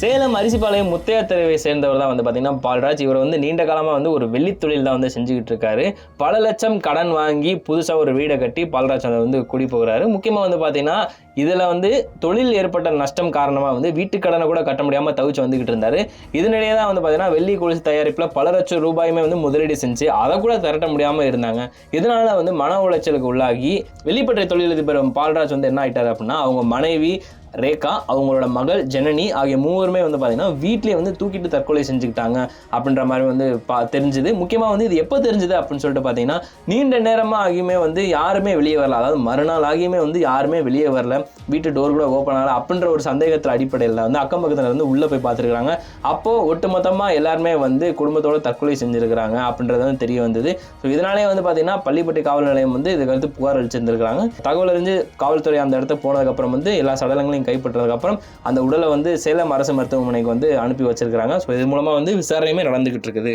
சேலம் அரிசிபாளையம் முத்தையா தெருவை சேர்ந்தவர் தான் வந்து பார்த்தீங்கன்னா பால்ராஜ். இவர் வந்து நீண்ட காலமாக வந்து ஒரு வெள்ளித்தொழில் தான் வந்து செஞ்சுக்கிட்டு இருக்காரு. பல லட்சம் கடன் வாங்கி புதுசாக ஒரு வீடை கட்டி பால்ராஜ் அதை வந்து குடி போகிறாரு முக்கியமாக வந்து பார்த்தீங்கன்னா இதில் வந்து தொழில் ஏற்பட்ட நஷ்டம் காரணமாக வந்து வீட்டுக் கடனை கூட கட்ட முடியாமல் தவிச்சு வந்துக்கிட்டு இருந்தார். இதனிடையே தான் வந்து பார்த்தீங்கன்னா வெள்ளி கொலுசு தயாரிப்பில் பல லட்சம் ரூபாயுமே வந்து முதலீடு செஞ்சு அதை கூட திரட்ட முடியாமல் இருந்தாங்க. இதனால் வந்து மன உளைச்சலுக்கு உள்ளாகி வெளிப்பற்றை தொழிலதிபர் பால்ராஜ் வந்து என்ன ஆகிட்டார் அப்படின்னா அவங்க மனைவி ரேகா அவங்களோட மகள் ஜனனி ஆகிய மூவருமே வந்து பார்த்தீங்கன்னா வீட்லேயே வந்து தூக்கிட்டு தற்கொலை செஞ்சுக்கிட்டாங்க அப்படின்ற மாதிரி வந்து பா தெரிஞ்சுது. முக்கியமாக வந்து இது எப்போ தெரிஞ்சுது அப்படின்னு சொல்லிட்டு பார்த்தீங்கன்னா நீண்ட நேரமாக ஆகியுமே வந்து யாருமே வெளியே வரல. அதாவது மறுநாள் ஆகியுமே வந்து யாருமே வெளியே வரல. வீட்டு டோர் கூட ஓப்பன் ஆகல. அப்படின்ற ஒரு சந்தேகத்தில் அடிப்படையில் வந்து அக்கம் பக்கத்தில் வந்து உள்ளே போய் பார்த்துருக்காங்க அப்போது ஒட்டுமொத்தமாக எல்லாருமே வந்து குடும்பத்தோட தற்கொலை செஞ்சுருக்கிறாங்க அப்படின்றது வந்து தெரிய வந்தது. ஸோ இதனாலே வந்து பார்த்தீங்கன்னா பள்ளிப்பட்டி காவல் நிலையம் வந்து இதுக்கு புகார் அளிச்சிருந்துருக்காங்க தகவல் அறிஞ்சு காவல்துறை அந்த இடத்துக்கு போனதுக்கப்புறம் வந்து எல்லா சடலங்களையும் கைப்பற்றதுக்கப்புறம் அந்த உடலை வந்து சேலம் அரசு மருத்துவமனைக்கு வந்து அனுப்பி வச்சிருக்கிறாங்க. ஸோ இது மூலமாக வந்து விசாரணையுமே நடந்துகிட்டு இருக்குது.